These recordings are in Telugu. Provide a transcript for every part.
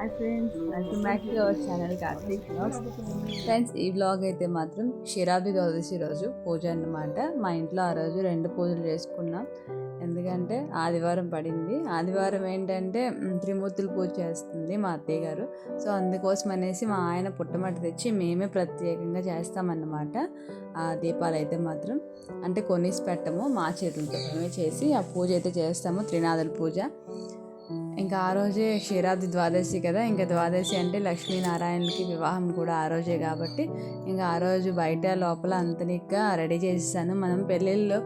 Hi friends welcome back to our channel Karthik blogs friends ఈ బ్లాగ్ అయితే మాత్రం క్షీరాబ్ది ద్వాదశి రోజు పూజ అన్నమాట. మా ఇంట్లో ఆ రోజు రెండు పూజలు చేసుకున్నాం. ఎందుకంటే ఆదివారం పడింది. ఆదివారం ఏంటంటే త్రిమూర్తులు పూజ చేస్తుంది మా అత్తయ్య గారు. సో అందుకోసం అనేసి మా ఆయన పుట్టమట్టి తెచ్చి మేమే ప్రత్యేకంగా చేస్తామన్నమాట. ఆ దీపాలు అయితే మాత్రం అంటే కొనేసి పెట్టము మా చేతులతో మేమే చేసి ఆ పూజ అయితే చేస్తాము త్రినాథుల పూజ. ఇంకా ఆ రోజే క్షీరాది ద్వాదశి కదా. ఇంకా ద్వాదశి అంటే లక్ష్మీనారాయణకి వివాహం కూడా ఆ రోజే కాబట్టి ఇంకా ఆ రోజు బయట లోపల అంతనిగ్గా రెడీ చేసేసాను. మనం పెళ్ళిళ్ళు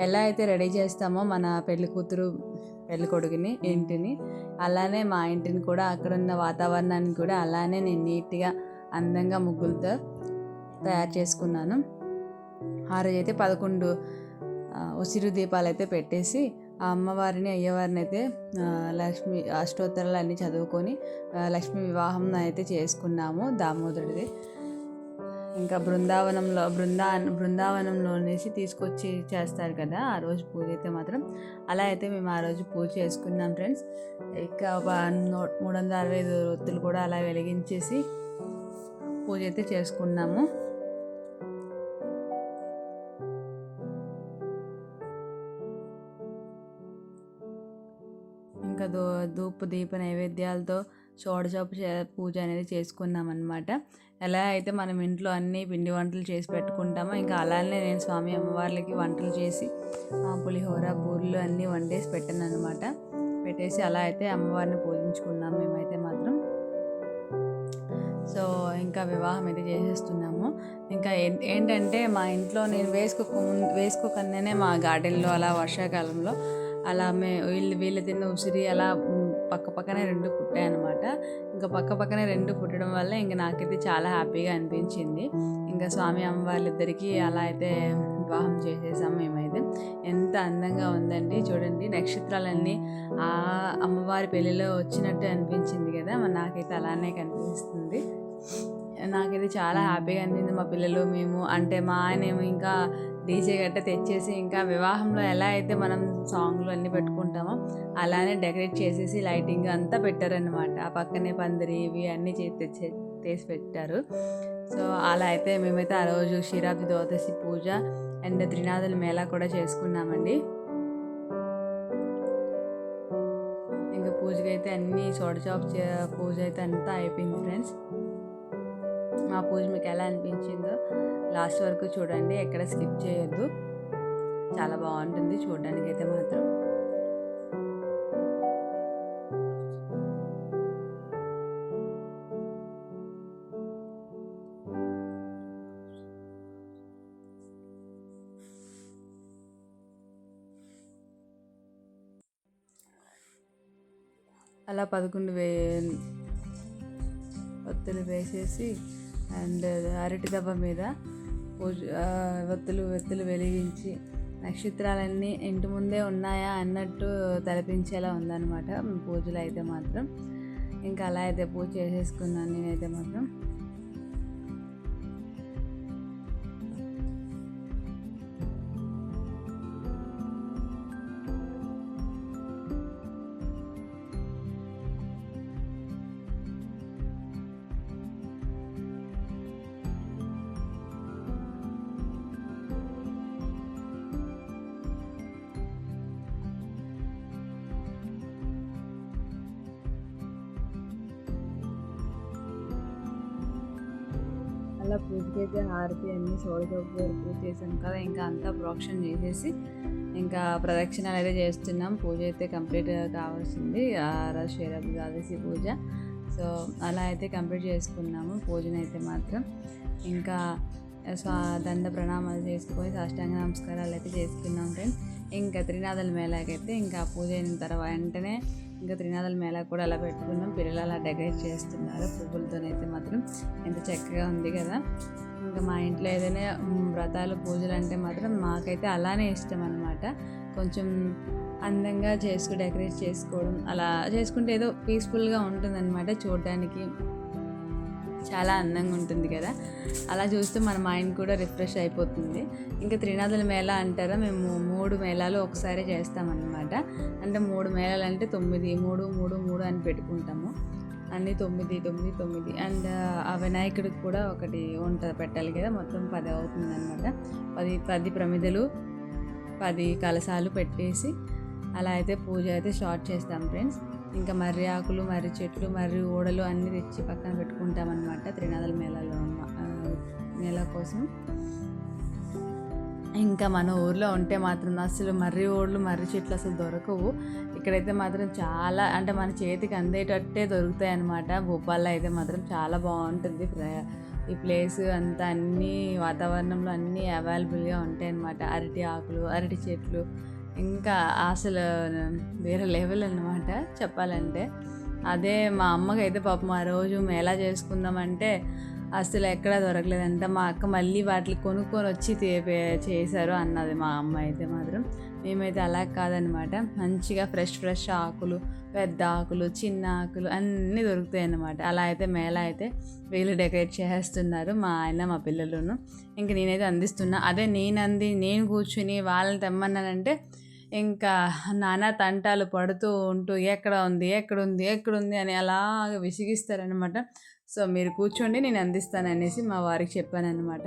ఎలా అయితే రెడీ చేస్తామో మన పెళ్ళి కూతురు పెళ్ళి కొడుకుని ఇంటిని అలానే మా ఇంటిని కూడా అక్కడ ఉన్న వాతావరణాన్ని కూడా అలానే నేను నీట్గా అందంగా ముగ్గులతో తయారు చేసుకున్నాను. ఆ రోజు అయితే పదకొండు ఉసిరి దీపాలు అయితే పెట్టేసి ఆ అమ్మవారిని అయ్యవారిని అయితే లక్ష్మి అష్టోత్తరాలు అన్నీ చదువుకొని లక్ష్మి లక్ష్మీ వివాహం అయితే చేసుకున్నాము దామోదరుడిది. ఇంకా బృందావనంలో బృందా బృందావనంలోనేసి తీసుకొచ్చి చేస్తారు కదా ఆ రోజు పూజ అయితే మాత్రం. అలా అయితే మేము ఆ రోజు పూజ చేసుకున్నాం ఫ్రెండ్స్. ఇంకా ఒక మూడు వందల అరవై ఐదు ఒత్తులు కూడా అలా వెలిగించేసి పూజ అయితే చేసుకున్నాము. ధూపు దీప నైవేద్యాలతో షోడశోప చే- పూజ అనేది చేసుకున్నాం అనమాట ఎలా అయితే మనం ఇంట్లో అన్ని పిండి వంటలు చేసి పెట్టుకుంటామో ఇంకా అలానే నేను స్వామి అమ్మవార్లకి వంటలు చేసి పులిహోర బూరెలు అన్నీ వండేసి పెట్టాను అనమాట పెట్టేసి అలా అయితే అమ్మవారిని పూజించుకున్నాం మేమైతే మాత్రం. సో ఇంకా వివాహం అయితే చేసేస్తున్నాము. ఇంకా ఏం- ఏంటంటే మా ఇంట్లో నేను వేసుకోక ముందు మా గార్డెన్లో అలా వర్షాకాలంలో అలా మే వీళ్ళు వీళ్ళు తిన్న ఉసిరి అలా పక్క పక్కనే రెండు పుట్టాయి అనమాట ఇంకా పక్క పక్కనే రెండు పుట్టడం వల్ల ఇంకా నాకైతే చాలా హ్యాపీగా అనిపించింది. ఇంకా స్వామి అమ్మవార్లిద్దరికీ అలా అయితే వివాహం చేసేసాము మేమైతే. ఎంత అందంగా ఉందండి. చూడండి నక్షత్రాలన్నీ ఆ అమ్మవారి పెళ్ళిలో వచ్చినట్టు అనిపించింది కదా. మరి నాకైతే అలానే కనిపిస్తుంది. నాకైతే చాలా హ్యాపీగా అనిపించింది మా పిల్లలు మేము. అంటే మా ఆయన ఏమో ఇంకా డీజే గట్ట తెచ్చేసి ఇంకా వివాహంలో ఎలా అయితే మనం సాంగ్లు అన్నీ పెట్టుకుంటామో అలానే డెకరేట్ చేసేసి లైటింగ్ అంతా పెట్టారనమాట ఆ పక్కనే పందిరి ఇవి అన్నీ చేసి తెచ్చే తీసి పెట్టారు. సో అలా అయితే మేమైతే ఆ రోజు క్షీరాబ్ది ద్వాదశి పూజ అండ్ త్రినాథుల మేళా కూడా చేసుకున్నామండి. ఇంకా పూజకి అయితే అన్నీ షోడచాప్ పూజ అయితే అంతా అయిపోయింది ఫ్రెండ్స్. మా పూజ మీకు ఎలా అనిపించిందో లాస్ట్ వరకు చూడండి ఎక్కడ స్కిప్ చేయొద్దు. చాలా బాగుంటుంది చూడడానికి అయితే మాత్రం. అలా పదకొండు వే ఒత్తులు వేసేసి అండ్ అరటి దెబ్బ మీద పూజ ఆ, ఒత్తులు ఒత్తులు వెలిగించి నక్షత్రాలన్నీ ఇంటి ముందే ఉన్నాయా అన్నట్టు తలపించేలా ఉందన్నమాట. పూజలు అయితే మాత్రం. ఇంకా అలా అయితే పూజ చేసేసుకున్నాను నేనైతే మాత్రం. అలా పూజకైతే హారతి అన్ని సోడచోపు పూజ చేసాం కదా ఇంకా అంతా ప్రోక్షణ చేసేసి ఇంకా ప్రదక్షిణాలు అయితే చేస్తున్నాం. పూజ అయితే కంప్లీట్గా కావాల్సింది. ఆ ద్వాదశి పూజ. సో అలా అయితే కంప్లీట్ చేసుకున్నాము పూజనైతే అయితే మాత్రం. ఇంకా స్వా దండ ప్రణామాలు చేసుకొని సాష్టాంగ నమస్కారాలు అయితే చేసుకున్నాం ఫ్రెండ్స్. ఇంకా త్రినాథుల మేళాకైతే ఇంకా పూజ అయిన తర్వాత వెంటనే ఇంకా త్రినాథుల మేళా కూడా అలా పెట్టుకున్నాం. పిల్లలు అలా డెకరేట్ చేస్తున్నారు. పువ్వులతోనైతే మాత్రం ఎంత చక్కగా ఉంది కదా. ఇంకా మా ఇంట్లో ఏదైనా వ్రతాలు పూజలు అంటే మాత్రం మాకైతే అలానే ఇష్టం అనమాట కొంచెం అందంగా చేసుకు డెకరేట్ చేసుకోవడం అలా చేసుకుంటే ఏదో పీస్ఫుల్గా ఉంటుందన్నమాట చూడడానికి. చాలా అందంగా ఉంటుంది కదా. అలా చూస్తే మన మైండ్ కూడా రిఫ్రెష్ అయిపోతుంది. ఇంకా త్రినాథుల మేళ అంటారా మేము మూడు మేళాలు ఒకసారి చేస్తామన్నమాట. అంటే మూడు మేళాలు అంటే తొమ్మిది మూడు మూడు మూడు అని పెట్టుకుంటాము. అన్నీ తొమ్మిది తొమ్మిది తొమ్మిది. అండ్ ఆ వినాయకుడికి కూడా ఒకటి ఉంటుంది పెట్టాలి కదా. మొత్తం పది అవుతుంది అనమాట పది పది ప్రమిదలు పది కలసాలు పెట్టేసి అలా అయితే పూజ అయితే స్టార్ట్ చేస్తాం ఫ్రెండ్స్. ఇంకా మర్రి ఆకులు మర్రి చెట్లు మర్రి ఓడలు అన్నీ తెచ్చి పక్కన పెట్టుకుంటాం అనమాట త్రినాథల మేళలో ఆ, కోసం. ఇంకా మన ఊర్లో ఉంటే మాత్రం అసలు మర్రి ఓళ్ళు మర్రి చెట్లు అసలు దొరకవు. ఇక్కడైతే మాత్రం చాలా అంటే మన చేతికి అందేటట్టే దొరుకుతాయి అన్నమాట భోపాల్లో అయితే మాత్రం చాలా బాగుంటుంది. ఈ ప్లేస్ అంతా అన్నీ వాతావరణంలో అన్నీ అవైలబుల్గా ఉంటాయి అన్నమాట అరటి ఆకులు అరటి చెట్లు ఇంకా అసలు వేరే లెవెల్ అన్నమాట చెప్పాలంటే. అదే మా అమ్మకైతే పాపం ఆ రోజు ఎలా చేసుకుందామంటే అసలు ఎక్కడా దొరకలేదంట మా అక్క మళ్ళీ వాటిని కొనుక్కొని వచ్చి చేశారు అన్నది మా అమ్మ అయితే మాత్రం. మేమైతే అలా కాదనమాట మంచిగా ఫ్రెష్ ఫ్రెష్ ఆకులు పెద్ద ఆకులు చిన్న ఆకులు అన్నీ దొరుకుతాయి అన్నమాట. అలా అయితే మేళ అయితే వీళ్ళు డెకరేట్ చేస్తున్నారు మా ఆయన మా పిల్లలను. ఇంక నేనైతే అందిస్తున్నా. అదే నేను అంది నేను కూర్చుని వాళ్ళని తెమ్మన్నానంటే ఇంకా నానా తంటాలు పడుతూ ఉంటూ ఎక్కడ ఉంది? ఎక్కడ ఉంది? ఎక్కడ ఉంది? అని అలాగ విసిగిస్తారనమాట సో మీరు కూర్చోండి నేను అందిస్తాను అనేసి మా వారికి చెప్పానన్నమాట.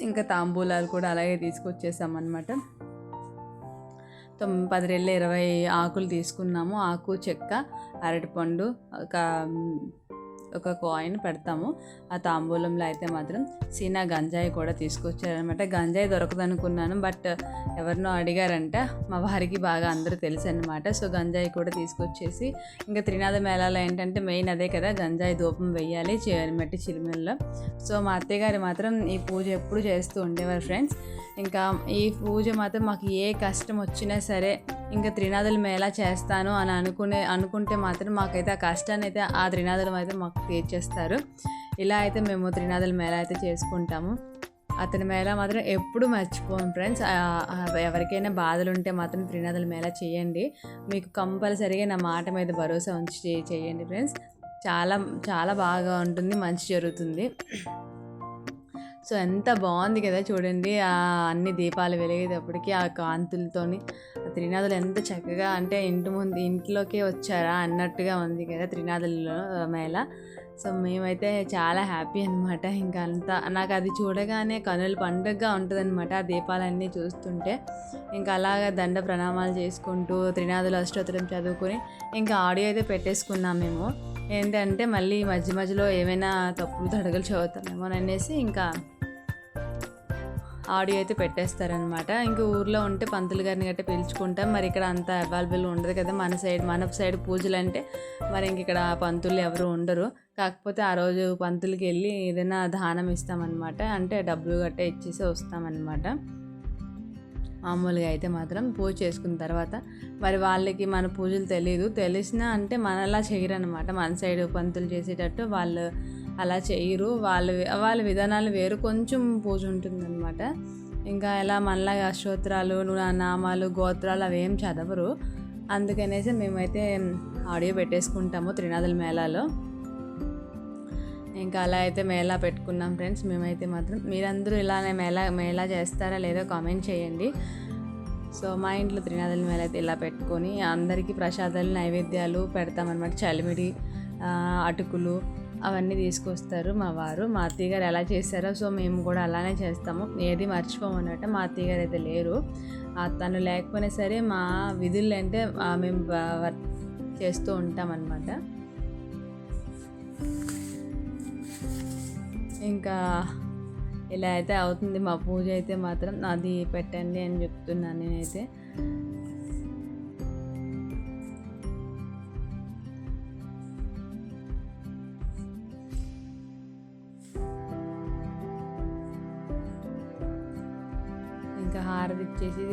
ఇంకా తాంబూలాలు కూడా అలాగే తీసుకొచ్చేసామన్నమాట. పది రెళ్ళు ఇరవై ఆకులు తీసుకున్నాము. ఆకు చెక్క అరటిపండు ఒక ఒక కాయిన్ పెడతాము. ఆ తాంబూలంలో అయితే మాత్రం సీనా గంజాయి కూడా తీసుకొచ్చారనమాట గంజాయి దొరకదు అనుకున్నాను బట్ ఎవరినో అడిగారంట. మా వారికి బాగా అందరూ తెలుసు అనమాట సో గంజాయి కూడా తీసుకొచ్చేసి ఇంకా త్రినాథ మేళాలో ఏంటంటే మెయిన్ అదే కదా గంజాయి ధూపం వెయ్యాలి చి- మట్టి చిరుమల్లో సో మా అత్తయ్య గారు మాత్రం ఈ పూజ ఎప్పుడు చేస్తూ ఉండేవారు ఫ్రెండ్స్ ఇంకా ఈ పూజ మాత్రం మాకు ఏ కష్టం వచ్చినా సరే ఇంకా త్రినాదులు ఎలా చేస్తాను అని అనుకునే అనుకుంటే మాత్రం మాకైతే ఆ కష్టాన్ని అయితే ఆ త్రినాథులం అయితే మాకు తీర్చేస్తారు ఇలా అయితే మేము త్రినాథుల మేళ అయితే చేసుకుంటాము. అతని మేళ మాత్రం ఎప్పుడు మర్చిపోను ఫ్రెండ్స్. ఎవరికైనా బాధలు ఉంటే మాత్రం త్రినాదుల మేళ చేయండి. మీకు కంపల్సరీగా నా మాట మీద భరోసా ఉంచి చే- చేయండి ఫ్రెండ్స్. చాలా చాలా బాగా ఉంటుంది మంచి జరుగుతుంది. సో ఎంత బాగుంది కదా చూడండి. ఆ అన్ని దీపాలు వెలిగేటప్పటికి ఆ కాంతులతోని ఆ త్రినాథులు ఎంత చక్కగా అంటే ఇంటి ముందు ఇంట్లోకే వచ్చారా అన్నట్టుగా ఉంది కదా త్రినాథులలో మేళ. సో మేమైతే చాలా హ్యాపీ అనమాట ఇంకా అంతా నాకు అది చూడగానే కనుల పండుగగా ఉంటుందన్నమాట ఆ దీపాలన్నీ చూస్తుంటే. ఇంకా అలాగా దండ ప్రణామాలు చేసుకుంటూ త్రినాథుల అష్టోత్తరం చదువుకొని ఇంకా ఆడియో అయితే పెట్టేసుకున్నాం మేము. ఏంటంటే మళ్ళీ మధ్య మధ్యలో ఏమైనా తప్పులు తడగలు చదువుతామేమో అనేసి ఇంకా ఆడియో అయితే పెట్టేస్తారనమాట ఇంకా ఊర్లో ఉంటే పంతులు గారిని గట్రా పిలుచుకుంటాం. మరి ఇక్కడ అంత అవైలబుల్ ఉండదు కదా మన సైడ్. మన సైడ్ పూజలు అంటే మరి ఇంక ఇక్కడ పంతులు ఎవరు ఉండరు. కాకపోతే ఆ రోజు పంతులకి వెళ్ళి ఏదైనా దానం ఇస్తామన్నమాట. అంటే డబ్బులు గట్రా ఇచ్చేసి వస్తామన్నమాట. మామూలుగా అయితే మాత్రం పూజ చేసుకున్న తర్వాత మరి వాళ్ళకి మన పూజలు తెలియదు తెలిసినా అంటే మనలా చేయరు అనమాట మన సైడ్ పంతులు చేసేటట్టు వాళ్ళు అలా చేయరు. వాళ్ళ వాళ్ళ విధానాలు వేరు. కొంచెం పూజ ఉంటుందన్నమాట. ఇంకా ఎలా మనలాగా అశ్రోత్రాలు నామాలు గోత్రాలు అవి ఏం చదవరు. అందుకనేసి మేమైతే ఆడియో పెట్టేసుకుంటాము త్రినాథుల మేళాలో. ఇంకా అలా అయితే మేళా పెట్టుకున్నాం ఫ్రెండ్స్. మేమైతే మాత్రం మీరందరూ ఇలానే మేళా మేళా చేస్తారా లేదో కామెంట్ చేయండి. సో మా ఇంట్లో త్రినాథుల మేళ అయితే ఇలా పెట్టుకొని అందరికీ ప్రసాదాలు నైవేద్యాలు పెడతామన్నమాట. చలిమిడి అటుకులు అవన్నీ తీసుకొస్తారు మా వారు. మా అత్తయ్య గారు ఎలా చేస్తారో సో మేము కూడా అలానే చేస్తాము. ఏది మర్చిపోమన్నట్టు మా అత్తయ్య గారు అయితే లేరు. తను లేకపోయినా సరే మా విధులు అంటే మేము వర్క్ చేస్తూ ఉంటాం ఇంకా ఇలా అయితే అవుతుంది. మా పూజ అయితే మాత్రం అది పెట్టండి అని చెప్తున్నాను నేనైతే. హారతి ఇచ్చేసి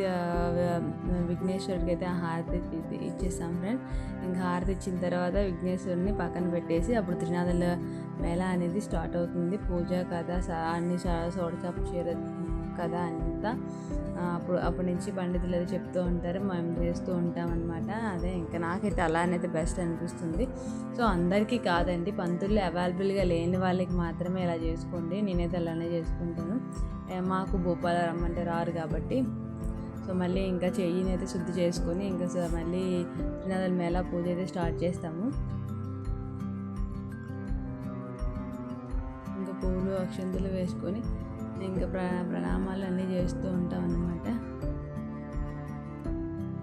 విఘ్నేశ్వరుడికి అయితే ఆ హారతి ఇచ్చేసాం ఫ్రెండ్ ఇంకా హారతి ఇచ్చిన తర్వాత విఘ్నేశ్వరుని పక్కన పెట్టేసి అప్పుడు త్రినాథుల మేళ అనేది స్టార్ట్ అవుతుంది. పూజ కథ స- అన్ని సోడచాపు చీర కథ అంతా. అప్పుడు అప్పటి నుంచి పండితులు అది చెప్తూ ఉంటారు మేము చేస్తూ ఉంటాం అనమాట అదే ఇంకా నాకైతే అలానైతే బెస్ట్ అనిపిస్తుంది. సో అందరికీ కాదండి పంతులు అవైలబుల్గా లేని వాళ్ళకి మాత్రమే ఇలా చేసుకోండి. నేనైతే అలానే చేసుకుంటాను. మాకు భూపాల రమ్మంటే రారు కాబట్టి. సో మళ్ళీ ఇంకా చెయ్యిని అయితే శుద్ధి చేసుకొని ఇంకా మళ్ళీ శ్రీనాథుల మేళ పూజ అయితే స్టార్ట్ చేస్తాము. ఇంకా పూలు అక్షంతులు వేసుకొని ఇంకా ప్ర ప్రణామాలు అన్నీ చేస్తూ ఉంటాం అన్నమాట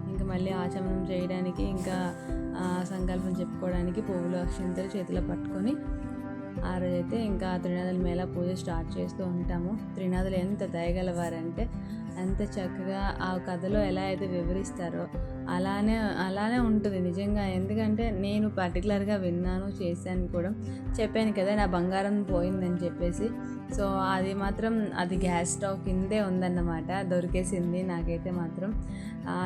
ఇంకా మళ్ళీ ఆచమనం చేయడానికి ఇంకా సంకల్పం చెప్పుకోవడానికి పువ్వులు అక్షంతలు చేతిలో పట్టుకొని ఆ రోజైతే ఇంకా త్రినాథుల మేళ పూజ స్టార్ట్ చేస్తూ ఉంటాము. త్రినాథులు ఎంత దయగలవారంటే అంత చక్కగా ఆ కథలో ఎలా అయితే వివరిస్తారో అలానే అలానే ఉంటుంది నిజంగా. ఎందుకంటే నేను పర్టికులర్గా విన్నాను చేశాను కూడా. చెప్పాను కదా నా బంగారం పోయిందని చెప్పేసి. సో అది మాత్రం అది గ్యాస్ స్టవ్ కిందే ఉందన్నమాట. దొరికేసింది నాకైతే మాత్రం.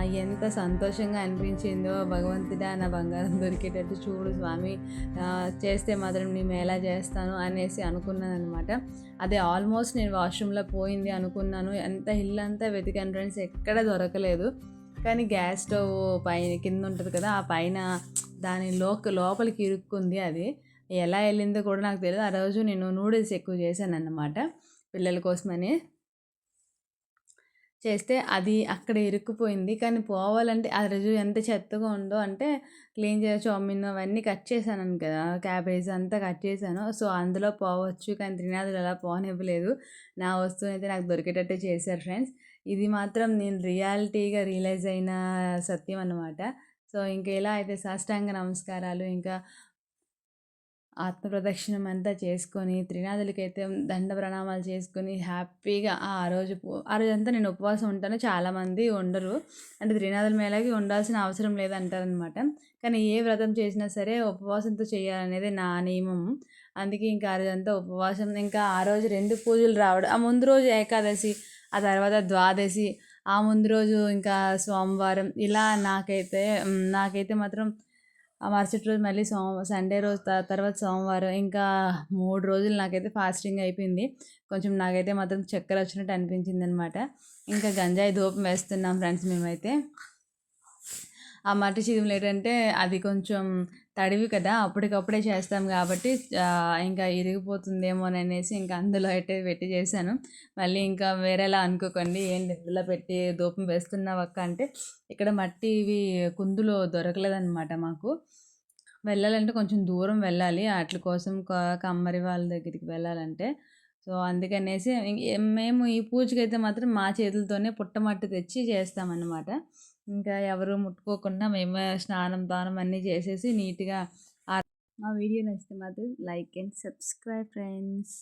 ఎంత సంతోషంగా అనిపించిందో భగవంతుడా నా బంగారం దొరికేటట్టు చూడు స్వామి చేస్తే మాత్రం నేను ఎలా చేస్తాను అనేసి అనుకున్నాను అనమాట అదే ఆల్మోస్ట్ నేను వాష్రూమ్లో పోయింది అనుకున్నాను. ఎంత హిల్ అంతా వెతికాను ఫ్రెండ్స్ ఎక్కడ దొరకలేదు. కానీ గ్యాస్ స్టవ్ పైన కింద ఉంటుంది కదా ఆ పైన దాని లోక లోపలికి ఇరుక్కుంది అది. ఎలా వెళ్ళిందో కూడా నాకు తెలియదు. ఆ రోజు నేను నూడిల్స్ ఎక్కువ చేశాను అన్నమాట పిల్లల కోసమని. చేస్తే అది అక్కడ ఇరుక్కుపోయింది. కానీ పోవాలంటే ఆ రోజు ఎంత చెత్తగా ఉందో అంటే క్లీన్ చేయ చౌమిన్ అవన్నీ కట్ చేశాను కదా. క్యాబేజ్ అంతా కట్ చేశాను. సో అందులో పోవచ్చు కానీ త్రినాథులు అలా పోనివ్వలేదు. నా వస్తువు అయితే నాకు దొరికేటట్టే చేశారు ఫ్రెండ్స్. ఇది మాత్రం నేను రియాలిటీగా రియలైజ్ అయిన సత్యం అన్నమాట. సో ఇంకా ఎలా అయితే సాష్టాంగ నమస్కారాలు ఇంకా ఆత్మ ప్రదక్షిణం అంతా చేసుకొని త్రినాథులకైతే దండ ప్రణామాలు చేసుకొని హ్యాపీగా ఆ రోజు ఆ రోజు అంతా నేను ఉపవాసం ఉంటాను. చాలామంది ఉండరు. అంటే త్రినాథుల మేళకి ఉండాల్సిన అవసరం లేదంటారనమాట. కానీ ఏ వ్రతం చేసినా సరే ఉపవాసంతో చేయాలనేది నా నియమం. అందుకే ఇంకా ఆ రోజంతా ఉపవాసం. ఇంకా ఆ రోజు రెండు పూజలు రావడం ఆ ముందు రోజు ఏకాదశి ఆ తర్వాత ద్వాదశి ఆ ముందు రోజు ఇంకా సోమవారం ఇలా నాకైతే నాకైతే మాత్రం ఆ మరుసటి రోజు మళ్ళీ సోమ సండే రోజు తర్వాత సోమవారం ఇంకా మూడు రోజులు నాకైతే ఫాస్టింగ్ అయిపోయింది. కొంచెం నాకైతే మాత్రం చక్కెర వచ్చినట్టు అనిపించింది అనమాట ఇంకా గంజాయి ధూపం వేస్తున్నాం ఫ్రెండ్స్ మేమైతే. ఆ మట్టి చిదుములు ఏంటంటే అది కొంచెం తడివి కదా అప్పటికప్పుడే చేస్తాం కాబట్టి ఇంకా ఇరిగిపోతుందేమో అని అనేసి ఇంకా అందులో అయితే పెట్టి చేశాను. మళ్ళీ ఇంకా వేరేలా అనుకోకండి ఏంటి ఇందులో పెట్టి ధూపం వేస్తున్నావు అక్క అంటే ఇక్కడ మట్టి ఇవి కుందులో దొరకలేదన్నమాట మాకు. వెళ్ళాలంటే కొంచెం దూరం వెళ్ళాలి వాటి కోసం కమ్మరి వాళ్ళ దగ్గరికి వెళ్ళాలంటే. సో అందుకనేసి మేము ఈ పూజకి అయితే మాత్రం మా చేతులతోనే పుట్టమట్టి తెచ్చి చేస్తామన్నమాట. ఇంకా ఎవరు ముట్టుకోకుండా మేము స్నానం దానం అన్నీ చేసేసి నీట్గా మా వీడియో నచ్చితే మాత్రం లైక్ అండ్ సబ్స్క్రైబ్ ఫ్రెండ్స్.